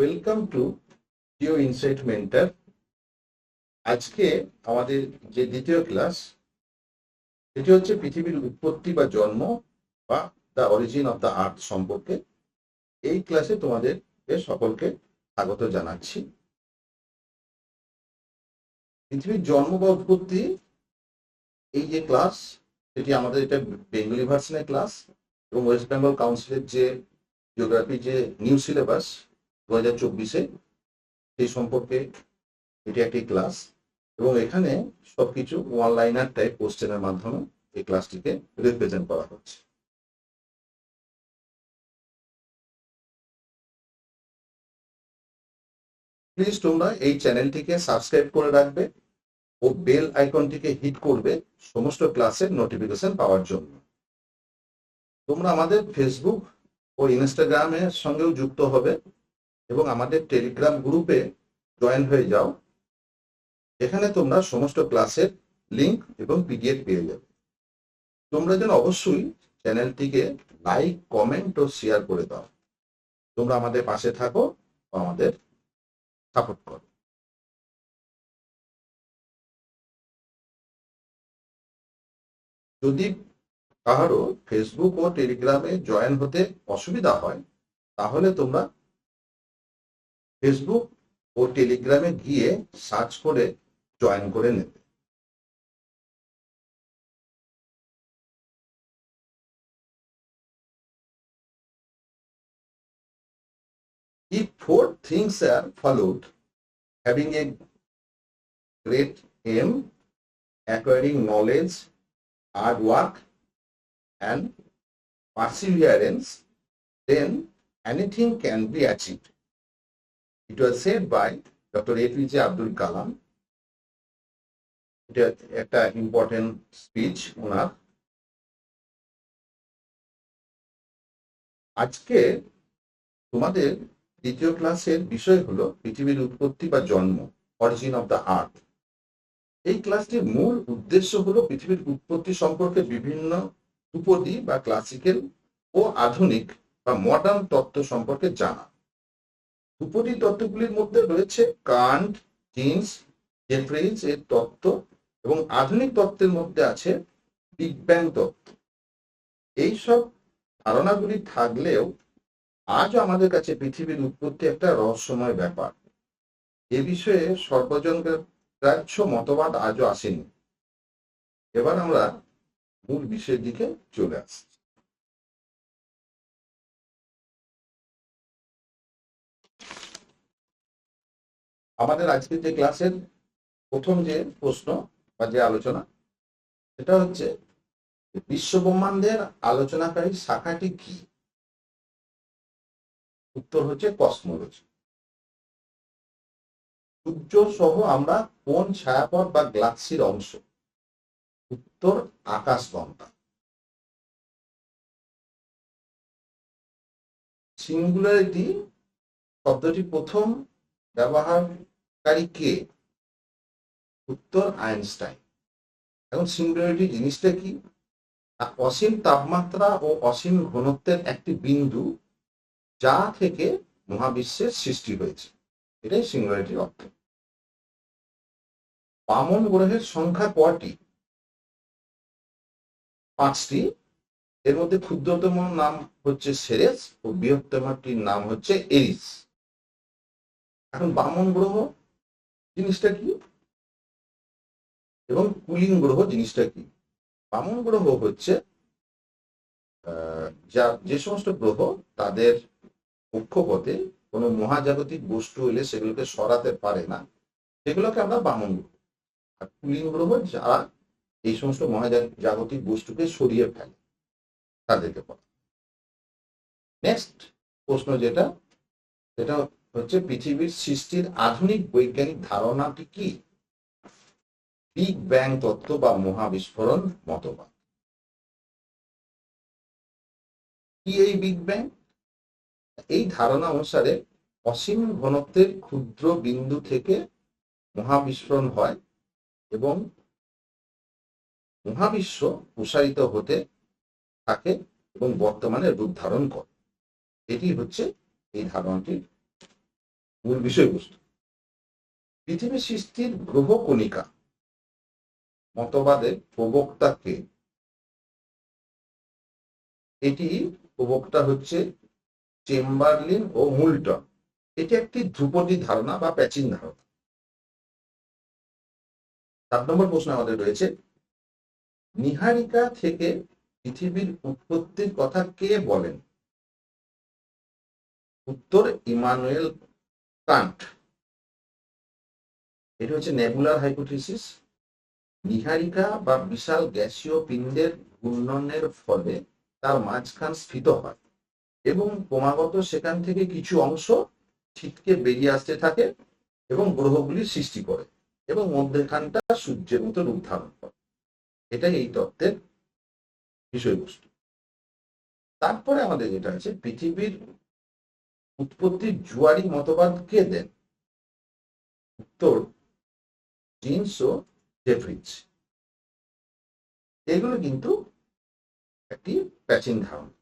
Welcome to geo insight mentor আজকে আমাদের যে দ্বিতীয় ক্লাস এটি হচ্ছে পৃথিবীর উৎপত্তি বা জন্ম বা the origin of the earth সম্পর্কে। এই ক্লাসে তোমাদের সকলকে স্বাগত জানাচ্ছি। পৃথিবীর জন্ম বা উৎপত্তি, এই যে ক্লাস সেটি আমাদের এটা বেঙ্গলি ভার্সনের ক্লাস এবং ওয়েস্ট বেঙ্গল কাউন্সিলের যে জিওগ্রাফি যে নিউ সিলেবাস দু হাজার চব্বিশে সেই সম্পর্কে এটি একটি ক্লাস এবং এখানে সবকিছু ওয়ান লাইনার টাইপ কোশ্চেনের মাধ্যমে এই ক্লাসটিকে রিপ্রেজেন্ট করা হচ্ছে। প্লিজ তোমরা এই চ্যানেলটিকে সাবস্ক্রাইব করে রাখবে ও বেল আইকনটিকে হিট করবে সমস্ত ক্লাসের নোটিফিকেশন পাওয়ার জন্য। তোমরা আমাদের ফেসবুক ও ইনস্টাগ্রামের সঙ্গেও যুক্ত হবে। এবং আমাদের টেলিগ্রাম গ্রুপে জয়েন হয়ে যাও। এখানে তোমরা সমস্ত ক্লাসের লিংক এবং পিডিএফ পেয়ে যাবে। তোমরা যেন অবশ্যই চ্যানেলটিকে লাইক কমেন্ট ও শেয়ার করে দাও। তোমরা আমাদের পাশে থাকো ও আমাদের সাপোর্ট করো। যদি কারও ফেসবুক ও টেলিগ্রামে জয়েন হতে অসুবিধা হয়, তাহলে তোমরা ফেসবুক ও টেলিগ্রামে গিয়ে সার্চ করে জয়েন করে নেবে If four things are followed, having a great aim, acquiring knowledge, hard work, and perseverance, then anything can be achieved. It was said by Dr. APJ Abdul Kalam. এটা একটা important speech ওনার আজকে তোমাদের দ্বিতীয় ক্লাসের বিষয় হলো পৃথিবীর উৎপত্তি বা জন্ম অরিজিন অফ দ্য আর্থ এই ক্লাসটির মূল উদ্দেশ্য হলো পৃথিবীর উৎপত্তি সম্পর্কে বিভিন্ন ধ্রুপদী বা ক্লাসিক্যাল ও আধুনিক বা মডার্ন তত্ত্ব সম্পর্কে জানা ধ্রুপদী তত্ত্বগুলির মধ্যে রয়েছে কান্ট জিন্স জেফ্রিজ এর তত্ত্ব এবং আধুনিক তত্ত্বের মধ্যে আছে বিগ ব্যাং তত্ত্ব। এইসব ধারণাগুলি থাকলেও আজও আমাদের কাছে পৃথিবীর উৎপত্তি একটা রহস্যময় ব্যাপার। এ বিষয়ে সর্বজন মতবাদ আজও আসেনি। এবার আমরা মূল বিষয়ের দিকে চলে আসছি আমাদের আজকের যে ক্লাসের প্রথম যে প্রশ্ন বা যে আলোচনা, সেটা হচ্ছে বিশ্বব্রহ্মাণ্ডের আলোচনাকারী শাখাটি কি? উত্তর হচ্ছে কসমোলজি। সূর্য সহ আমরা কোন ছায়াপথ বা গ্লাক্সির অংশ? উত্তর আকাশগঙ্গা সিঙ্গুলারিটি শব্দটি প্রথম ব্যবহারকারী কে উত্তর আইনস্টাইন। এখন সিঙ্গুলারিটি জিনিসটা কি? অসীম তাপমাত্রা ও অসীম ঘনত্বের একটি বিন্দু যা থেকে মহাবিশ্বের সৃষ্টি হয়েছে। এটাই সিঙ্গুলারিটির অর্থ। বামন গ্রহের সংখ্যা কটি পাঁচটি। এর মধ্যে ক্ষুদ্রতম নাম হচ্ছে সেরেস ও বৃহত্তমটির নাম হচ্ছে এরিস। এখন বামন গ্রহ জিনিসটা কি? এবং কুলিং গ্রহ জিনিসটা কি? বামন গ্রহ হচ্ছে যা, যে সমস্ত গ্রহ তাদের কক্ষপথে কোনো মহাজাগতিক বস্তু এলে সেগুলোকে সরাতে পারে না, সেগুলোকে আমরা বামন গ্রহ আর কুলিং গ্রহ যারা এই সমস্ত মহাজাগতিক বস্তুকে সরিয়ে ফেলে তাদেরকে বলা নেক্সট প্রশ্ন যেটা, সেটা হচ্ছে পৃথিবীর সৃষ্টির আধুনিক বৈজ্ঞানিক ধারণাটি কি? বিগ ব্যাং তত্ত্ব বা মহাবিস্ফোরণ মতবাদ। কি এই বিগ ব্যাং? এই ধারণা অনুসারে অসীম ঘনত্বের ক্ষুদ্র বিন্দু থেকে মহাবিস্ফোরণ হয় এবং মহাবিশ্ব প্রসারিত হতে থাকে এবং বর্তমানে রূপ ধারণ করে। এটি হচ্ছে এই ধারণাটির মূল বিষয়বস্তু। পৃথিবী সৃষ্টির গ্রহ কণিকা মতবাদের প্রবক্তাকে এটি প্রবক্তা হচ্ছে চেম্বারলিন ও মুলটন। এটি একটি ধ্রুপদী ধারণা বা প্রাচীন ধারণা। সাত নম্বর প্রশ্ন আমাদের রয়েছে, নিহারিকা থেকে পৃথিবীর উৎপত্তির কথা কে বলেন? উত্তর ইমানুয়েল কান্ট এটা হচ্ছে নেবুলার হাইপোথিসিস। নিহারিকা বা বিশাল গ্যাসীয় পিণ্ডের ঘূর্ণনের ফলে তার মাঝখান স্ফীত হয় এবং ক্রমাগত সেখান থেকে কিছু অংশ ছিটকে বেরিয়ে আসতে থাকে এবং গ্রহগুলির সৃষ্টি করে এবং মধ্যখানটা সূর্যের মতো রূপ ধারণ করে। এটাই এই তত্ত্বের বিষয়বস্তু। তারপরে আমাদের যেটা আছে, পৃথিবীর উৎপত্তির জুয়ারি মতবাদ কে দেন? উত্তর, জিন্স ও জেফ্রিজ। এগুলো কিন্তু একটি প্রাচীন ধারণা।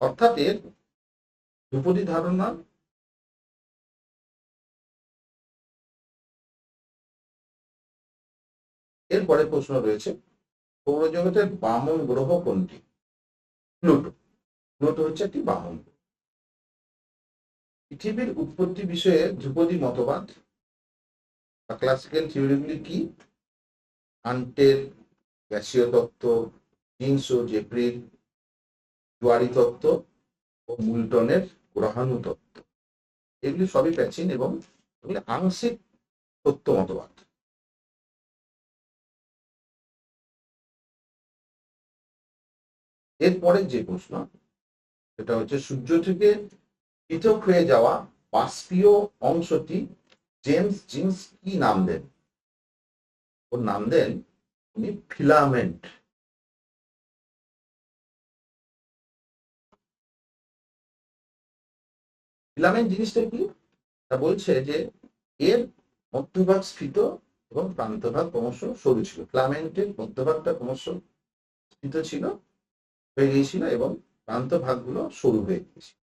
অর্থাৎ এর ধ্রুপদী ধারণা এরপরে প্রশ্ন রয়েছে, সৌরজগতের বামন গ্রহ কোনটি? প্লুটো। প্লুটো হচ্ছে একটি বাহন। পৃথিবীর উৎপত্তি বিষয়ে ধ্রুপদী মতবাদ বা ক্লাসিক্যাল থিওরিগুলি কি? আন্টের গ্যাসীয় তত্ত্ব ও জেপ্রির জুয়ারি তত্ত্ব ও মুলটনের গ্রহাণু তত্ত্ব। এগুলি সবই প্রাচীন এবং এগুলি আংশিক তত্ত্ব মতবাদ। এরপরে যে প্রশ্ন সেটা হচ্ছে সূর্য থেকে পৃথক হয়ে যাওয়া বাষ্পীয় অংশটি জেমস জিন্স কি নাম দেন? ওর নাম দেন উনি ফিলামেন্ট। ফিলামেন্ট জিনিসটা কি? তা বলছে যে এর মধ্যভাগ স্ফীত এবং প্রান্তভাগ ক্রমশ সরু ছিল। ফিলামেন্টের মধ্যভাগটা ক্রমশ স্ফীত ছিল, হয়ে গিয়েছিল এবং প্রান্ত ভাগগুলো সরু হয়ে গিয়েছিল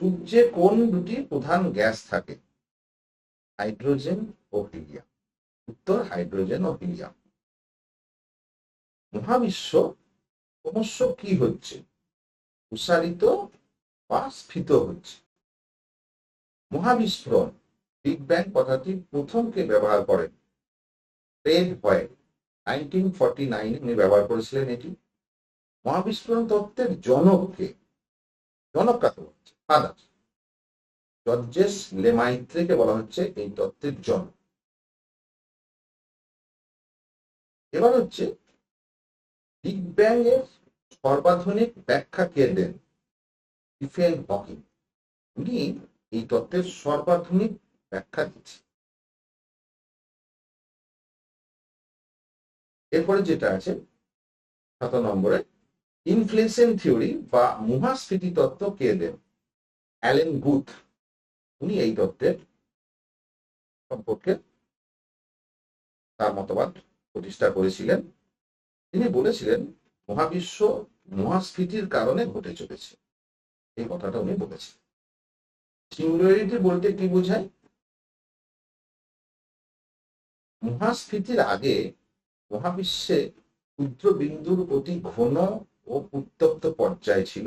সূর্যে কোন দুটি প্রধান গ্যাস থাকে? হাইড্রোজেন ও হিলিয়াম। উত্তর, হাইড্রোজেন ও হিলিয়াম। মহাবিশ্ব ক্রমশ কি হচ্ছে? প্রসারিত বা স্ফীত হচ্ছে। মহাবিস্ফোরণ বিগ ব্যাং কথাটি প্রথম কে ব্যবহার করেন। নাইনটিন ফর্টি নাইনে উনি ব্যবহার করেছিলেন এটি। মহাবিস্ফোরণ তত্ত্বের জনককে, জনক কাকে বলছে ফাদার জর্জেস লেমাইত্রেকে বলা হচ্ছে এই তত্ত্বের জনক। এবার হচ্ছে, বিগ ব্যাং এর সর্বাধুনিক ব্যাখ্যা কে দেন? Stephen Hawking. উনি এই তত্ত্বের সর্বাধুনিক ব্যাখ্যা দিচ্ছেন এরপরে যেটা আছে, সাত নম্বরে ইনফ্লেশন থিওরি বা মহাস্ফীতি তত্ত্ব কে দেন? Allen Guth. উনি এই তত্ত্বের সম্পর্কে তার মতবাদ প্রতিষ্ঠা করেছিলেন। তিনি বলেছিলেন, মহাবিশ্ব মহাস্ফীতির কারণে ঘটে চলেছে। এই কথাটা উনি বলেছেন সিঙ্গুলারিটি বলতে কি বোঝায়? মহাস্ফীতির আগে মহাবিশ্বে ক্ষুদ্র বিন্দুর অতি ঘন ও উত্তপ্ত পর্যায়ে ছিল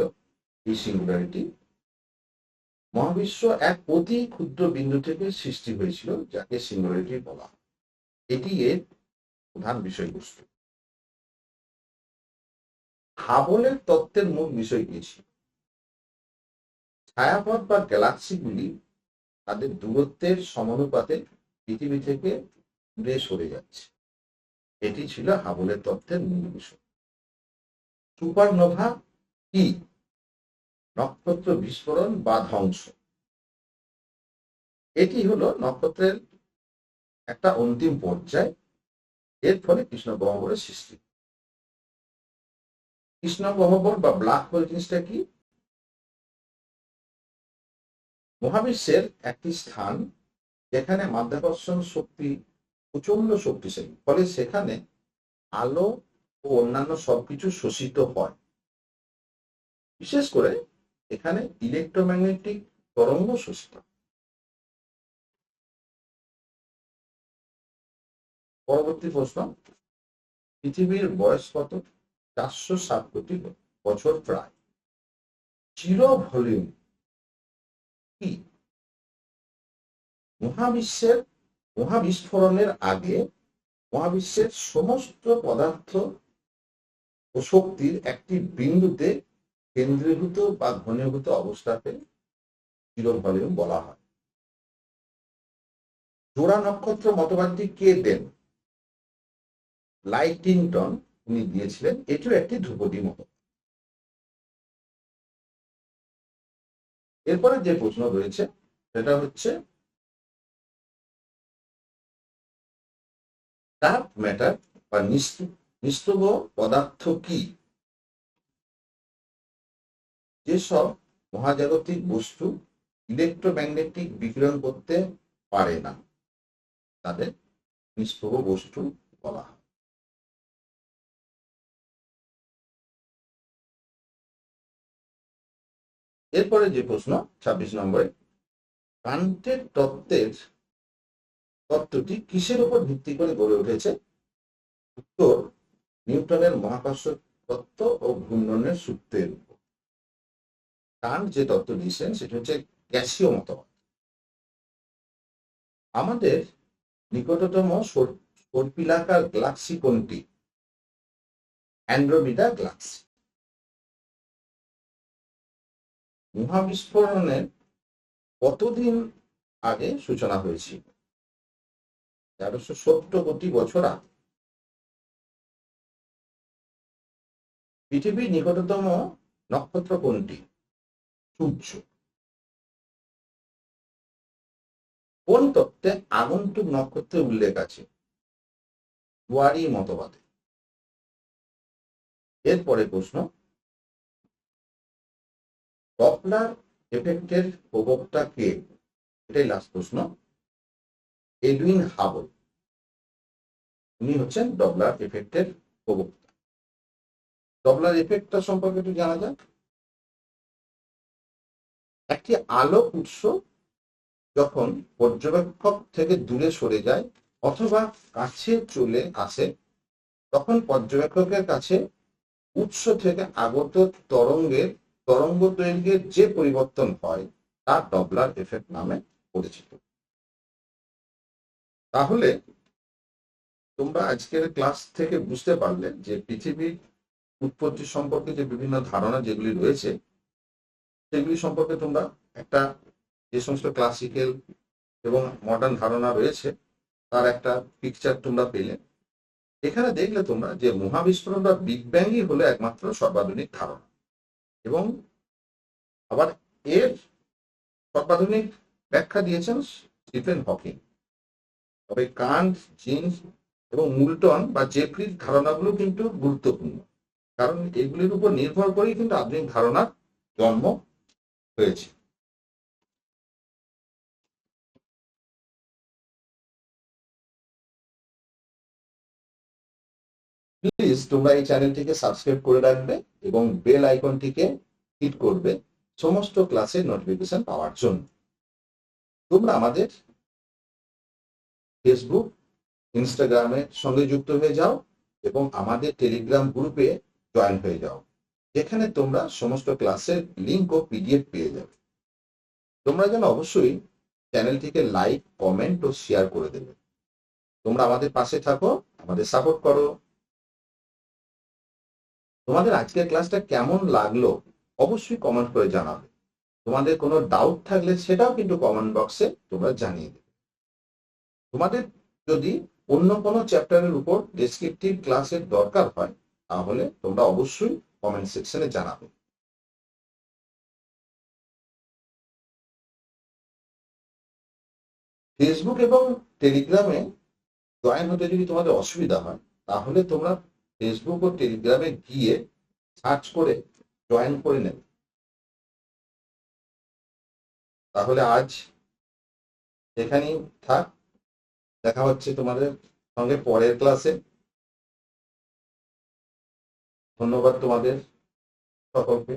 এই সিঙ্গুলারিটি। মহাবিশ্ব এক অতি ক্ষুদ্র বিন্দু থেকে সৃষ্টি হয়েছিল, যাকে সিঙ্গুলারিটি বলা। এটি এর প্রধান বিষয়বস্তু। হাবলের তত্ত্বের মূল বিষয় কি ছিল? ছায়াপথ বা গ্যালাক্সিগুলি তাদের দূরত্বের সমানুপাতে পৃথিবী থেকে দূরে সরে যাচ্ছে। এটি ছিল হাবলের তত্ত্বের মূল বিষয়। সুপারনোভা কি? নক্ষত্র বিস্ফোরণ বা ধ্বংস। এটি হলো নক্ষত্রের একটা অন্তিম পর্যায়। এর ফলে কৃষ্ণ গহ্বরের সৃষ্টি। কৃষ্ণ গহ্বর বা ব্ল্যাক হোল জিনিসটা কি? মহাবিশ্বের একটি স্থান যেখানে মাধ্যাকর্ষণ শক্তি প্রচণ্ড শক্তিশালী। ফলে সেখানে আলো ও অন্যান্য সবকিছু শোষিত হয়। বিশেষ করে এখানে ইলেকট্রোম্যাগনেটিক তরঙ্গ হয়। পরবর্তী প্রশ্ন, পৃথিবীর বয়স কত? চারশো সাত কোটি বছর প্রায়। চির ভলিউম কি মহাবিশ্বের, মহাবিস্ফোরণের আগে মহাবিশ্বের সমস্ত পদার্থ ও শক্তির একটি বিন্দুতে কেন্দ্রীভূত বা ঘনীভূত অবস্থাকে চির ভলিউম বলা হয়। জোড়া নক্ষত্র মতবাদটি কে দেন? লাইটিংটন উনি দিয়েছিলেন। এটিও একটি ধ্রুপদী মত এরপরে যে প্রশ্ন রয়েছে, সেটা হচ্ছে, ডার্ক ম্যাটার বা নিস্তব পদার্থ কি? যেসব মহাজাগতিক বস্তু ইলেকট্রোম্যাগনেটিক বিকিরণ করতে পারে না, তাদের নিষ্প্রভ বস্তু বলা হয়। এরপরে যে প্রশ্ন, ছাব্বিশ নম্বরে কান্টের তত্ত্বের তত্ত্বটি কিসের উপর ভিত্তি করে গড়ে উঠেছে? উত্তর নিউটনের মহাকর্ষ তত্ত্ব ও ঘূর্ণনের সূত্রের উপর। কান্ট যে তত্ত্ব দিয়েছেন, সেটা হচ্ছে গ্যাসীয় মতবাদ। আমাদের নিকটতম সর্পিলাকার গ্লাক্সি কোনটি? অ্যান্ড্রোমিডা গ্লাক্সি মহাবিস্ফোরণের কতদিন আগে সূচনা হয়েছিল? তেরোশো সত্তর কোটি বছর আগে। পৃথিবীর নিকটতম নক্ষত্র কোনটি? সূর্য। কোন তত্ত্বে আগন্তুক নক্ষত্রের উল্লেখ আছে? ওয়ারি মতবাদে। এরপরে প্রশ্ন ডপলার এফেক্টের প্রবক্তা কে? এটাই লাস্ট প্রশ্ন। Edwin Hubble. উনি হচ্ছেন ডবলার এফেক্টের প্রবক্তা ডবলার এফেক্টটা সম্পর্কে একটু জানা যাক। একটি আলোক উৎস যখন পর্যবেক্ষক থেকে দূরে সরে যায় অথবা কাছে চলে আসে, তখন পর্যবেক্ষকের কাছে উৎস থেকে আগত তরঙ্গের, তরঙ্গ দৈর্ঘ্যের যে পরিবর্তন হয়, তা ডবলার এফেক্ট নামে পরিচিত। তাহলে তোমরা আজকের ক্লাস থেকে বুঝতে পারলে যে পৃথিবীর উৎপত্তি সম্পর্কে যে বিভিন্ন ধারণা যেগুলি রয়েছে, সেগুলি সম্পর্কে তোমরা একটা যে সমস্ত ক্লাসিক্যাল এবং মডার্ন ধারণা রয়েছে, তার একটা পিকচার তোমরা পেলে। এখানে দেখলে তোমরা যে মহাবিস্ফোরণ বা বিগ ব্যাংই হলো একমাত্র সর্বাধুনিক ধারণা। এবং আবার এর সর্বাধুনিক ব্যাখ্যা দিয়েছেন স্টিফেন হকিং। তবে কান্ট জিন্স এবং মুলটন বা জেফরির ধারণাগুলো কিন্তু গুরুত্বপূর্ণ। কারণ এগুলির উপর নির্ভর করেই কিন্তু আধুনিক ধারণার জন্ম হয়েছে। প্লিজ তোমরা এই চ্যানেলটিকে সাবস্ক্রাইব করে রাখবে এবং বেল আইকনটিকে হিট করবে সমস্ত ক্লাসের নোটিফিকেশন পাওয়ার জন্য। তোমরা আমাদের ফেসবুক ইনস্টাগ্রামের সঙ্গে যুক্ত হয়ে যাও এবং আমাদের টেলিগ্রাম গ্রুপে জয়েন হয়ে যাও। যেখানে তোমরা সমস্ত ক্লাসের লিঙ্ক ও পিডিএফ পেয়ে যাবে। তোমরা যেন অবশ্যই চ্যানেলটিকে লাইক কমেন্ট ও শেয়ার করে দেবে। তোমরা আমাদের পাশে থাকো, আমাদের সাপোর্ট করো। তোমাদের আজকের ক্লাসটা কেমন লাগল অবশ্যই কমেন্ট করে জানাবে। তোমাদের কোনো ডাউট থাকলে সেটাও কিন্তু কমেন্ট বক্সে তোমরা জানিয়ে দেবে। তোমাদের যদি অন্য কোনো চ্যাপ্টারের উপর ডেসক্রিপটিভ ক্লাসের দরকার হয় তাহলে তোমরা অবশ্যই কমেন্ট সেকশনে জানাবে। ফেসবুক এবং টেলিগ্রামে জয়েন হতে যদি তোমাদের অসুবিধা হয়, তাহলে তোমরা ফেসবুক ও টেলিগ্রামে গিয়ে সার্চ করে জয়েন করে নেবে। তাহলে আজ এখানেই থাক। দেখা হচ্ছে তোমাদের সঙ্গে পরের ক্লাসে ধন্যবাদ তোমাদের সকলকে।